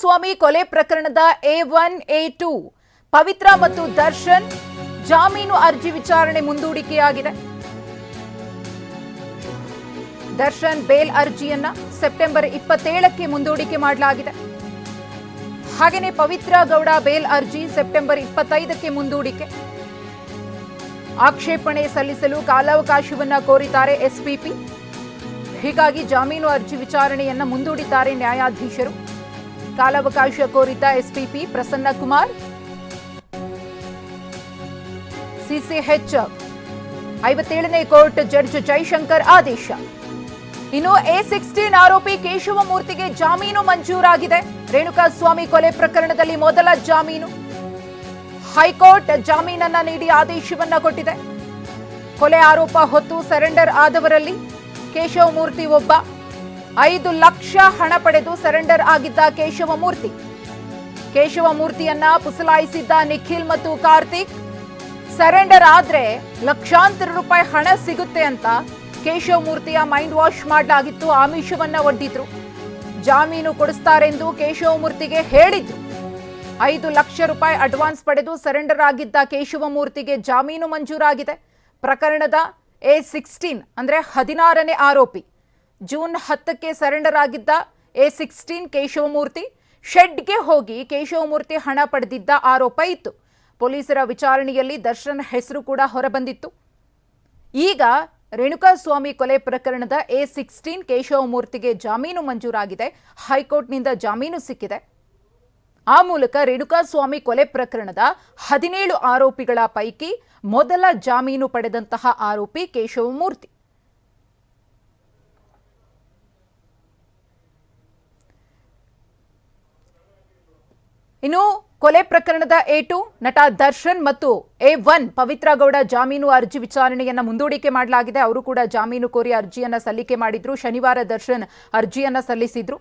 ಸ್ವಾಮಿ ಕೊಲೆ ಪ್ರಕರಣದ A one, A two, Pavithra ಮತ್ತು ದರ್ಶನ್, ಜಾಮೀನು ಅರ್ಜಿ ವಿಚಾರಣೆ ಮುಂದೂಡಿಕೆಯಾಗಿದೆ. ದರ್ಶನ್ ಬೇಲ್ ಅರ್ಜಿಯನ್ನ ಸೆಪ್ಟೆಂಬರ್ ಇಪ್ಪತ್ತೇಳಕ್ಕೆ ಮುಂದೂಡಿಕೆ ಮಾಡಲಾಗಿದೆ. ಹಾಗೆಯೇ ಪವಿತ್ರ ಗೌಡ ಬೇಲ್ ಅರ್ಜಿ ಸೆಪ್ಟೆಂಬರ್ ಇಪ್ಪತ್ತೈದಕ್ಕೆ ಮುಂದೂಡಿಕೆ. ಆಕ್ಷೇಪಣೆ ಸಲ್ಲಿಸಲು ಕಾಲಾವಕಾಶವನ್ನ ಕೋರಿದ್ದಾರೆ ಎಸ್ಪಿಪಿ ಹೀಗಾಗಿ ಜಾಮೀನು ಅರ್ಜಿ ವಿಚಾರಣೆಯನ್ನ ಮುಂದೂಡಿದ್ದಾರೆ ನ್ಯಾಯಾಧೀಶರು. ಕಾಲಾವಕಾಶ ಕೋರಿದ್ದ ಎಸ್ಪಿಪಿ ಪ್ರಸನ್ನ ಕುಮಾರ್. ಸಿಸಿಎಚ್ ಐವತ್ತೇಳನೇ ಕೋರ್ಟ್ ಜಡ್ಜ್ ಜೈಶಂಕರ್ ಆದೇಶ. ಇನ್ನು ಎ ಸಿಕ್ಸ್ಟೀನ್ ಆರೋಪಿ ಕೇಶವಮೂರ್ತಿಗೆ ಜಾಮೀನು ಮಂಜೂರಾಗಿದೆ. ರೇಣುಕಾಸ್ವಾಮಿ ಕೊಲೆ ಪ್ರಕರಣದಲ್ಲಿ ಮೊದಲ ಜಾಮೀನು. ಹೈಕೋರ್ಟ್ ಜಾಮೀನನ್ನ ನೀಡಿ ಆದೇಶವನ್ನ ಕೊಟ್ಟಿದೆ. ಕೊಲೆ ಆರೋಪ ಹೊತ್ತು ಸರೆಂಡರ್ ಆದವರಲ್ಲಿ ಕೇಶವಮೂರ್ತಿ ಒಬ್ಬ. ಐದು ಲಕ್ಷ ಹಣ ಪಡೆದು ಸರೆಂಡರ್ ಆಗಿದ್ದ ಕೇಶವಮೂರ್ತಿ. ಕೇಶವಮೂರ್ತಿಯನ್ನ ಪುಸಲಾಯಿಸಿದ್ದ ನಿಖಿಲ್ ಮತ್ತು ಕಾರ್ತಿಕ್. ಸರೆಂಡರ್ ಆದ್ರೆ ಲಕ್ಷಾಂತರ ರೂಪಾಯಿ ಹಣ ಸಿಗುತ್ತೆ ಅಂತ ಕೇಶವಮೂರ್ತಿಯ ಮೈಂಡ್ ವಾಶ್ ಮಾಡಲಾಗಿತ್ತು, ಆಮಿಷವನ್ನ ಒಡ್ಡಿದ್ರು. ಜಾಮೀನು ಕೊಡಿಸ್ತಾರೆಂದು ಕೇಶವಮೂರ್ತಿಗೆ ಹೇಳಿದ್ರು. ಐದು ಲಕ್ಷ ರೂಪಾಯಿ ಅಡ್ವಾನ್ಸ್ ಪಡೆದು ಸರೆಂಡರ್ ಆಗಿದ್ದ ಕೇಶವಮೂರ್ತಿಗೆ ಜಾಮೀನು ಮಂಜೂರಾಗಿದೆ. ಪ್ರಕರಣದ ಎ ಸಿಕ್ಸ್ಟೀನ್ ಅಂದ್ರೆ ಹದಿನಾರನೇ ಆರೋಪಿ. ಜೂನ್ ಹತ್ತಕ್ಕೆ ಸರೆಂಡರ್ ಆಗಿದ್ದ ಎ ಸಿಕ್ಸ್ಟೀನ್ ಕೇಶವಮೂರ್ತಿ, ಶೆಡ್ಗೆ ಹೋಗಿ ಕೇಶವಮೂರ್ತಿ ಹಣ ಪಡೆದಿದ್ದ ಆರೋಪ ಇತ್ತು. ಪೊಲೀಸರ ವಿಚಾರಣೆಯಲ್ಲಿ ದರ್ಶನ್ ಹೆಸರು ಕೂಡ ಹೊರಬಂದಿತ್ತು. ಈಗ ರೇಣುಕಾಸ್ವಾಮಿ ಕೊಲೆ ಪ್ರಕರಣದ ಎ ಸಿಕ್ಸ್ಟೀನ್ ಕೇಶವಮೂರ್ತಿಗೆ ಜಾಮೀನು ಮಂಜೂರಾಗಿದೆ. ಹೈಕೋರ್ಟ್ನಿಂದ ಜಾಮೀನು ಸಿಕ್ಕಿದೆ. ಆ ಮೂಲಕ ರೇಣುಕಾಸ್ವಾಮಿ ಕೊಲೆ ಪ್ರಕರಣದ ಹದಿನೇಳು ಆರೋಪಿಗಳ ಪೈಕಿ ಮೊದಲ ಜಾಮೀನು ಪಡೆದಂತಹ ಆರೋಪಿ ಕೇಶವಮೂರ್ತಿ. ಇನ್ನು ಕೊಲೆ ಪ್ರಕರಣದ ಎ ಟು, ನಟ ದರ್ಶನ್ ಮತ್ತು ಎ ಒನ್ ಪವಿತ್ರ ಗೌಡ ಜಾಮೀನು ಅರ್ಜಿ ವಿಚಾರಣೆಯನ್ನು ಮುಂದೂಡಿಕೆ ಮಾಡಲಾಗಿದೆ. ಅವರು ಕೂಡ ಜಾಮೀನು ಕೋರಿ ಅರ್ಜಿಯನ್ನು ಸಲ್ಲಿಕೆ ಮಾಡಿದ್ರು. ಶನಿವಾರ ದರ್ಶನ್ ಅರ್ಜಿಯನ್ನು ಸಲ್ಲಿಸಿದ್ರು.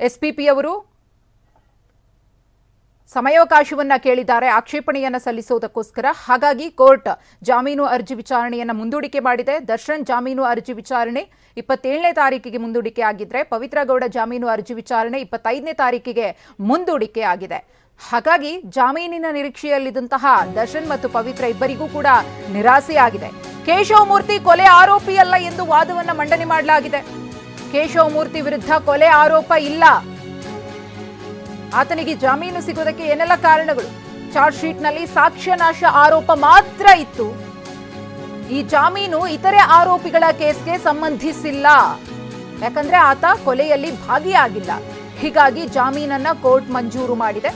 ಎಸ್ಪಿಪಿ ಅವರು ಸಮಯಾವಕಾಶವನ್ನ ಕೇಳಿದ್ದಾರೆ. ಆಕ್ಷೇಪಣೆಯನ್ನ ಸಲ್ಲಿಸುವುದಕ್ಕೋಸ್ಕರ ಹಾಗಾಗಿ ಕೋರ್ಟ್ ಜಾಮೀನು ಅರ್ಜಿ ವಿಚಾರಣೆಯನ್ನ ಮುಂದೂಡಿಕೆ ಮಾಡಿದೆ. ದರ್ಶನ್ ಜಾಮೀನು ಅರ್ಜಿ ವಿಚಾರಣೆ ಇಪ್ಪತ್ತೇಳನೇ ತಾರೀಕಿಗೆ ಮುಂದೂಡಿಕೆ ಆಗಿದ್ರೆ, ಪವಿತ್ರಗೌಡ ಜಾಮೀನು ಅರ್ಜಿ ವಿಚಾರಣೆ ಇಪ್ಪತ್ತೈದನೇ ತಾರೀಕಿಗೆ ಮುಂದೂಡಿಕೆ ಆಗಿದೆ. ಹಾಗಾಗಿ ಜಾಮೀನಿನ ನಿರೀಕ್ಷೆಯಲ್ಲಿದ್ದಂತಹ ದರ್ಶನ್ ಮತ್ತು ಪವಿತ್ರ ಇಬ್ಬರಿಗೂ ಕೂಡ ನಿರಾಸೆಯಾಗಿದೆ ಕೇಶವಮೂರ್ತಿ ಕೊಲೆ ಆರೋಪಿಯಲ್ಲ ಎಂದು ವಾದವನ್ನ ಮಂಡನೆ ಮಾಡಲಾಗಿದೆ. ಕೇಶವಮೂರ್ತಿ ವಿರುದ್ಧ ಕೊಲೆ ಆರೋಪ ಇಲ್ಲ. ಆತನಿಗೆ ಜಾಮೀನು ಸಿಗೋದಕ್ಕೆ ಏನೆಲ್ಲ ಕಾರಣಗಳು? ಚಾರ್ಜ್ ಶೀಟ್ನಲ್ಲಿ ಸಾಕ್ಷ್ಯನಾಶ ಆರೋಪ ಮಾತ್ರ ಇತ್ತು. ಈ ಜಾಮೀನು ಇತರೆ ಆರೋಪಿಗಳ ಕೇಸ್ಗೆ ಸಂಬಂಧಿಸಿಲ್ಲ. ಯಾಕಂದ್ರೆ ಆತ ಕೊಲೆಯಲ್ಲಿ ಭಾಗಿಯಾಗಿಲ್ಲ. ಹೀಗಾಗಿ ಜಾಮೀನನ್ನ ಕೋರ್ಟ್ ಮಂಜೂರು ಮಾಡಿದೆ.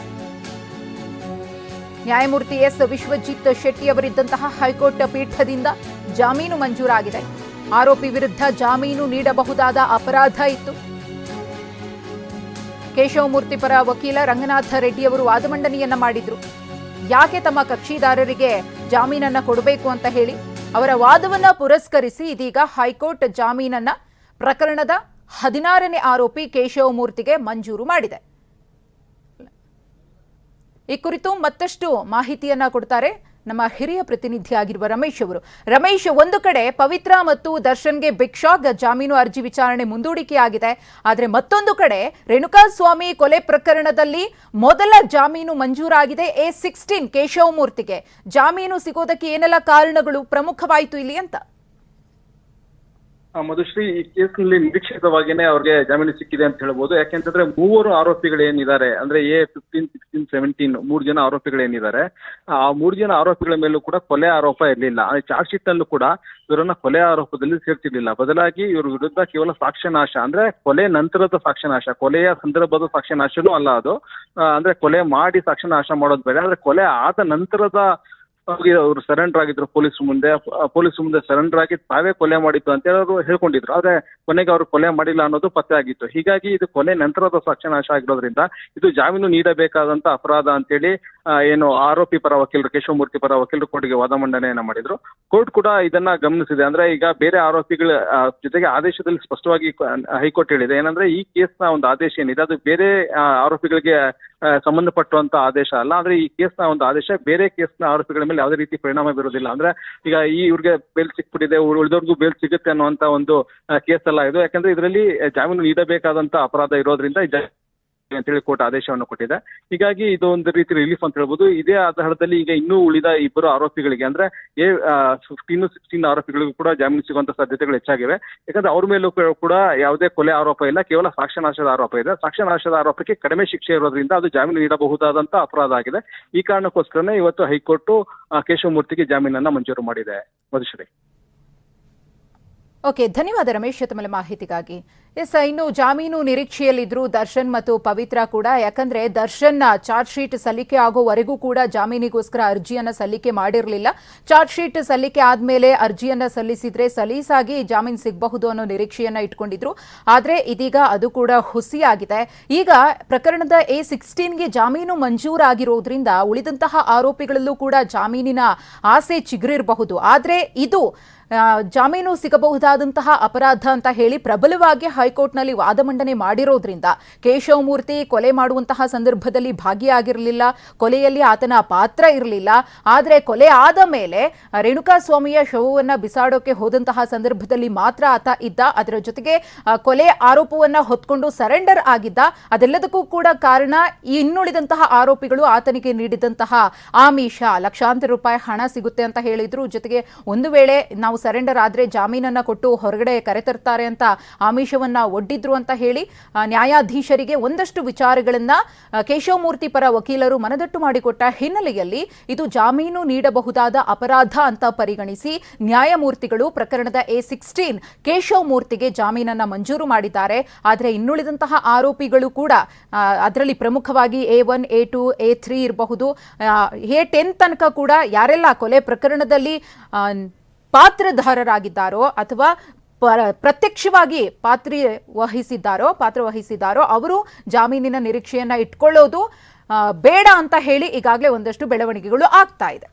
ನ್ಯಾಯಮೂರ್ತಿ ಎಸ್. ವಿಶ್ವಜಿತ್ ಶೆಟ್ಟಿ ಅವರಿದ್ದಂತಹ ಹೈಕೋರ್ಟ್ ಪೀಠದಿಂದ ಜಾಮೀನು ಮಂಜೂರಾಗಿದೆ. ಆರೋಪಿ ವಿರುದ್ಧ ಜಾಮೀನು ನೀಡಬಹುದಾದ ಅಪರಾಧ ಇತ್ತು. ಕೇಶವಮೂರ್ತಿ ಪರ ವಕೀಲ ರಂಗನಾಥ ರೆಡ್ಡಿ ಅವರು ವಾದಮಂಡನೆಯನ್ನ ಮಾಡಿದ್ರು. ಯಾಕೆ ತಮ್ಮ ಕಕ್ಷಿದಾರರಿಗೆ ಜಾಮೀನನ್ನ ಕೊಡಬೇಕು ಅಂತ ಹೇಳಿ? ಅವರ ವಾದವನ್ನ ಪುರಸ್ಕರಿಸಿ ಇದೀಗ ಹೈಕೋರ್ಟ್ ಜಾಮೀನನ್ನ ಪ್ರಕರಣದ ಹದಿನಾರನೇ ಆರೋಪಿ ಕೇಶವಮೂರ್ತಿಗೆ ಮಂಜೂರು ಮಾಡಿದೆ. ಈ ಕುರಿತು ಮತ್ತಷ್ಟು ಮಾಹಿತಿಯನ್ನ ಕೊಡ್ತಾರೆ ನಮ್ಮ ಹಿರಿಯ ಪ್ರತಿನಿಧಿಯಾಗಿರುವ ರಮೇಶ್ ಅವರು. ರಮೇಶ್, ಒಂದು ಕಡೆ ಪವಿತ್ರ ಮತ್ತು ದರ್ಶನ್ಗೆ ಭಿಕ್ಷಾಗ್ ಜಾಮೀನು ಅರ್ಜಿ ವಿಚಾರಣೆ ಮುಂದೂಡಿಕೆಯಾಗಿದೆ. ಆದರೆ ಮತ್ತೊಂದು ಕಡೆ ರೇಣುಕಾಸ್ವಾಮಿ ಕೊಲೆ ಪ್ರಕರಣದಲ್ಲಿ ಮೊದಲ ಜಾಮೀನು ಮಂಜೂರಾಗಿದೆ ಎ ಸಿಕ್ಸ್ಟೀನ್ ಕೇಶವಮೂರ್ತಿಗೆ. ಜಾಮೀನು ಸಿಗೋದಕ್ಕೆ ಏನೆಲ್ಲ ಕಾರಣಗಳು ಪ್ರಮುಖವಾಯಿತು ಇಲ್ಲಿ ಅಂತ. ಮಧುಶ್ರೀ, ಈ ಕೇಸ್ನಲ್ಲಿ ನಿರೀಕ್ಷಿತವಾಗಿನೇ ಅವ್ರಿಗೆ ಜಾಮೀನು ಸಿಕ್ಕಿದೆ ಅಂತ ಹೇಳ್ಬೋದು. ಯಾಕೆಂತಂದ್ರೆ ಮೂವರು ಆರೋಪಿಗಳು ಏನಿದ್ದಾರೆ ಅಂದ್ರೆ ಎ ಫಿಫ್ಟೀನ್ ಸಿಕ್ಸ್ಟೀನ್ ಸೆವೆಂಟೀನ್ ಮೂರು ಜನ ಆರೋಪಿಗಳು ಏನಿದ್ದಾರೆ ಆ ಮೂರು ಜನ ಆರೋಪಿಗಳ ಮೇಲೂ ಕೂಡ ಕೊಲೆ ಆರೋಪ ಇರಲಿಲ್ಲ. ಚಾರ್ಜ್ ಶೀಟ್ ನಲ್ಲೂ ಕೂಡ ಇವರನ್ನ ಕೊಲೆ ಆರೋಪದಲ್ಲಿ ಸೇರ್ತಿರ್ಲಿಲ್ಲ. ಬದಲಾಗಿ ಇವ್ರ ವಿರುದ್ಧ ಕೇವಲ ಸಾಕ್ಷ್ಯನಾಶ, ಅಂದ್ರೆ ಕೊಲೆ ನಂತರದ ಸಾಕ್ಷ್ಯನಾಶ, ಕೊಲೆಯ ಸಂದರ್ಭದ ಸಾಕ್ಷ್ಯನಾಶನೂ ಅಲ್ಲ ಅದು. ಅಂದ್ರೆ ಕೊಲೆ ಮಾಡಿ ಸಾಕ್ಷ್ಯನಾಶ ಮಾಡೋದು ಬೇರೆ ಅಂದ್ರೆ ಕೊಲೆ ಆದ ನಂತರದ ಅವ್ರಿಗೆ ಅವರು ಸರೆಂಡರ್ ಆಗಿದ್ರು ಪೊಲೀಸ್ ಮುಂದೆ ಪೊಲೀಸ್ ಮುಂದೆ ಸರೆಂಡರ್ ಆಗಿ ತಾವೇ ಕೊಲೆ ಮಾಡಿದ್ದು ಅಂತ ಅವರು ಹೇಳ್ಕೊಂಡಿದ್ರು. ಆದ್ರೆ ಕೊನೆಗೆ ಅವರು ಕೊಲೆ ಮಾಡಿಲ್ಲ ಅನ್ನೋದು ಪತ್ತೆ ಆಗಿತ್ತು. ಹೀಗಾಗಿ ಇದು ಕೊಲೆ ನಂತರದ ಸಾಕ್ಷ್ಯನಾಶ ಆಗಿರೋದ್ರಿಂದ ಇದು ಜಾಮೀನು ನೀಡಬೇಕಾದಂತ ಅಪರಾಧ ಅಂತೇಳಿ ಏನು ಆರೋಪಿ ಪರ ವಕೀಲರು ಕೇಶವಮೂರ್ತಿ ಪರ ವಕೀಲರು ಕೋರ್ಟ್ಗೆ ವಾದ ಮಂಡನೆಯನ್ನ ಮಾಡಿದ್ರು. ಕೋರ್ಟ್ ಕೂಡ ಇದನ್ನ ಗಮನಿಸಿದೆ. ಅಂದ್ರೆ ಈಗ ಬೇರೆ ಆರೋಪಿಗಳ ಜೊತೆಗೆ ಆದೇಶದಲ್ಲಿ ಸ್ಪಷ್ಟವಾಗಿ ಹೈಕೋರ್ಟ್ ಹೇಳಿದೆ. ಏನಂದ್ರೆ ಈ ಕೇಸ್ನ ಒಂದು ಆದೇಶ ಏನಿದೆ? ಅದು ಬೇರೆ ಆರೋಪಿಗಳಿಗೆ ಆ, ಸಂಬಂಧಪಟ್ಟಂತ ಆದೇಶ ಅಲ್ಲ. ಅಂದ್ರೆ ಈ ಕೇಸ್ನ ಒಂದು ಆದೇಶ ಬೇರೆ ಕೇಸ್ನ ಆರೋಪಿಗಳ ಮೇಲೆ ಯಾವುದೇ ರೀತಿ ಪರಿಣಾಮ ಬೀರೋದಿಲ್ಲ ಅಂದ್ರೆ ಈಗ ಈ ಇವ್ರಿಗೆ ಬೇಲ್ ಸಿಕ್ಬಿಟ್ಟಿದೆ ಉಳಿದವ್ರಿಗೂ ಬೇಲ್ ಸಿಗುತ್ತೆ ಅನ್ನುವಂತ ಒಂದು ಕೇಸ್ ಅಲ್ಲ ಇದು. ಯಾಕಂದ್ರೆ ಇದರಲ್ಲಿ ಜಾಮೀನು ನೀಡಬೇಕಾದಂತ ಅಪರಾಧ ಇರೋದ್ರಿಂದ ಅಂತೇಳಿ ಕೋರ್ಟ್ ಆದೇಶವನ್ನು ಕೊಟ್ಟಿದೆ. ಹೀಗಾಗಿ ಇದು ಒಂದು ರೀತಿ ರಿಲೀಫ್ ಅಂತ ಹೇಳ್ಬೋದು. ಇದೇ ಆಧಾರದಲ್ಲಿ ಈಗ ಇನ್ನೂ ಉಳಿದ ಇಬ್ಬರು ಆರೋಪಿಗಳಿಗೆ ಅಂದ್ರೆ ಎ ಫಿಫ್ಟೀನ್ ಸಿಕ್ಸ್ಟೀನ್ ಆರೋಪಿಗಳಿಗೂ ಕೂಡ ಜಾಮೀನು ಸಿಗುವಂತ ಸಾಧ್ಯತೆಗಳು ಹೆಚ್ಚಾಗಿವೆ. ಯಾಕಂದ್ರೆ ಅವ್ರ ಮೇಲೂ ಕೂಡ- ಯಾವುದೇ ಕೊಲೆ ಆರೋಪ ಇಲ್ಲ. ಕೇವಲ ಸಾಕ್ಷ್ಯನಾಶದ ಆರೋಪ ಇದೆ. ಸಾಕ್ಷ್ಯನಾಶದ ಆರೋಪಕ್ಕೆ ಕಡಿಮೆ ಶಿಕ್ಷೆ ಇರೋದ್ರಿಂದ ಅದು ಜಾಮೀನು ನೀಡಬಹುದಾದಂತ ಅಪರಾಧ ಆಗಿದೆ. ಈ ಕಾರಣಕ್ಕೋಸ್ಕರನೇ ಇವತ್ತು ಹೈಕೋರ್ಟ್ ಕೇಶವಮೂರ್ತಿಗೆ ಜಾಮೀನನ್ನ ಮಂಜೂರು ಮಾಡಿದೆ. ಮಧುಶ್ರೀ. ಓಕೆ, ಧನ್ಯವಾದ ರಮೇಶ್ ತಮ್ಮ ಮಾಹಿತಿಗಾಗಿ. ಎಸ್, ಇನ್ನು ಜಾಮೀನು ನಿರೀಕ್ಷೆಯಲ್ಲಿದ್ದರು ದರ್ಶನ್ ಮತ್ತು ಪವಿತ್ರ ಕೂಡ, ಯಾಕಂದ್ರೆ ದರ್ಶನ್ ಚಾರ್ಜ್ ಶೀಟ್ ಸಲ್ಲಿಕೆ ಆಗೋವರೆಗೂ ಕೂಡ ಜಾಮೀನಿಗೋಸ್ಕರ ಅರ್ಜಿಯನ್ನ ಸಲ್ಲಿಕೆ ಮಾಡಿರಲಿಲ್ಲ. ಚಾರ್ಜ್ ಶೀಟ್ ಸಲ್ಲಿಕೆ ಆದಮೇಲೆ ಅರ್ಜಿಯನ್ನ ಸಲ್ಲಿಸಿದ್ರೆ ಸಲೀಸಾಗಿ ಜಾಮೀನು ಸಿಗಬಹುದು ಅನ್ನೋ ನಿರೀಕ್ಷೆಯನ್ನ ಇಟ್ಕೊಂಡಿದ್ರು. ಆದ್ರೆ ಇದೀಗ ಅದು ಕೂಡ ಹುಸಿಯಾಗಿದೆ. ಈಗ ಪ್ರಕರಣದ ಎ ಸಿಕ್ಸ್ಟೀನ್ಗೆ ಜಾಮೀನು ಮಂಜೂರಾಗಿರೋದ್ರಿಂದ ಉಳಿದಂತಹ ಆರೋಪಿಗಳಲ್ಲೂ ಕೂಡ ಜಾಮೀನಿನ ಆಸೆ ಚಿಗುರಿರಬಹುದು. ಆದ್ರೆ ಇದು ಜಾಮೀನು ಸಿಗಬಹುದಾದಂತಹ ಅಪರಾಧ ಅಂತ ಹೇಳಿ ಪ್ರಬಲವಾಗಿ ಹೈಕೋರ್ಟ್ನಲ್ಲಿ ವಾದ ಮಂಡನೆ ಮಾಡಿರೋದ್ರಿಂದ ಕೇಶವಮೂರ್ತಿ ಕೊಲೆ ಮಾಡುವಂತಹ ಸಂದರ್ಭದಲ್ಲಿ ಭಾಗಿಯಾಗಿರಲಿಲ್ಲ, ಕೊಲೆಯಲ್ಲಿ ಆತನ ಪಾತ್ರ ಇರಲಿಲ್ಲ, ಆದರೆ ಕೊಲೆ ಆದ ಮೇಲೆ ರೇಣುಕಾ ಸ್ವಾಮಿಯ ಶವವನ್ನು ಬಿಸಾಡೋಕೆ ಹೋದಂತಹ ಸಂದರ್ಭದಲ್ಲಿ ಮಾತ್ರ ಆತ ಇದ್ದ. ಅದರ ಜೊತೆಗೆ ಕೊಲೆ ಆರೋಪವನ್ನ ಹೊತ್ಕೊಂಡು ಸರೆಂಡರ್ ಆಗಿದ್ದ. ಅದೆಲ್ಲದಕ್ಕೂ ಕೂಡ ಕಾರಣ ಇನ್ನುಳಿದಂತಹ ಆರೋಪಿಗಳು ಆತನಿಗೆ ನೀಡಿದಂತಹ ಆಮಿಷ, ಲಕ್ಷಾಂತರ ರೂಪಾಯಿ ಹಣ ಸಿಗುತ್ತೆ ಅಂತ ಹೇಳಿದ್ರು. ಜೊತೆಗೆ ಒಂದು ವೇಳೆ ನಾವು ಸರೆಂಡರ್ ಆದರೆ ಜಾಮೀನನ್ನು ಕೊಟ್ಟು ಹೊರಗಡೆ ಕರೆತರ್ತಾರೆ ಅಂತ ಆಮಿಷವನ್ನು ಒಡ್ಡಿದ್ರು ಅಂತ ಹೇಳಿ ನ್ಯಾಯಾಧೀಶರಿಗೆ ಒಂದಷ್ಟು ವಿಚಾರಗಳನ್ನು ಕೇಶವಮೂರ್ತಿ ಪರ ವಕೀಲರು ಮನದಟ್ಟು ಮಾಡಿಕೊಟ್ಟ ಹಿನ್ನೆಲೆಯಲ್ಲಿ ಇದು ಜಾಮೀನು ನೀಡಬಹುದಾದ ಅಪರಾಧ ಅಂತ ಪರಿಗಣಿಸಿ ನ್ಯಾಯಮೂರ್ತಿಗಳು ಪ್ರಕರಣದ ಎ ಸಿಕ್ಸ್ಟೀನ್ ಕೇಶವಮೂರ್ತಿಗೆ ಜಾಮೀನನ್ನು ಮಂಜೂರು ಮಾಡಿದ್ದಾರೆ. ಆದರೆ ಇನ್ನುಳಿದಂತಹ ಆರೋಪಿಗಳು ಕೂಡ ಅದರಲ್ಲಿ ಪ್ರಮುಖವಾಗಿ A one, A two, A three ಇರಬಹುದು. ಎ ಟೆನ್ ತನಕ ಕೂಡ ಯಾರೆಲ್ಲ ಕೊಲೆ ಪ್ರಕರಣದಲ್ಲಿ ಪಾತ್ರಧಾರರಾಗಿದ್ದಾರೋ ಅಥವಾ ಪ್ರತ್ಯಕ್ಷವಾಗಿ ಪಾತ್ರ ವಹಿಸಿದ್ದಾರೋ ಪಾತ್ರ ವಹಿಸಿದ್ದಾರೋ, ಅವರು ಜಾಮೀನಿನ ನಿರೀಕ್ಷೆಯನ್ನು ಇಟ್ಕೊಳ್ಳೋದು ಬೇಡ ಅಂತ ಹೇಳಿ ಈಗಾಗಲೇ ಒಂದಷ್ಟು ಬೆಳವಣಿಗೆಗಳು ಆಗ್ತಾ ಇದೆ.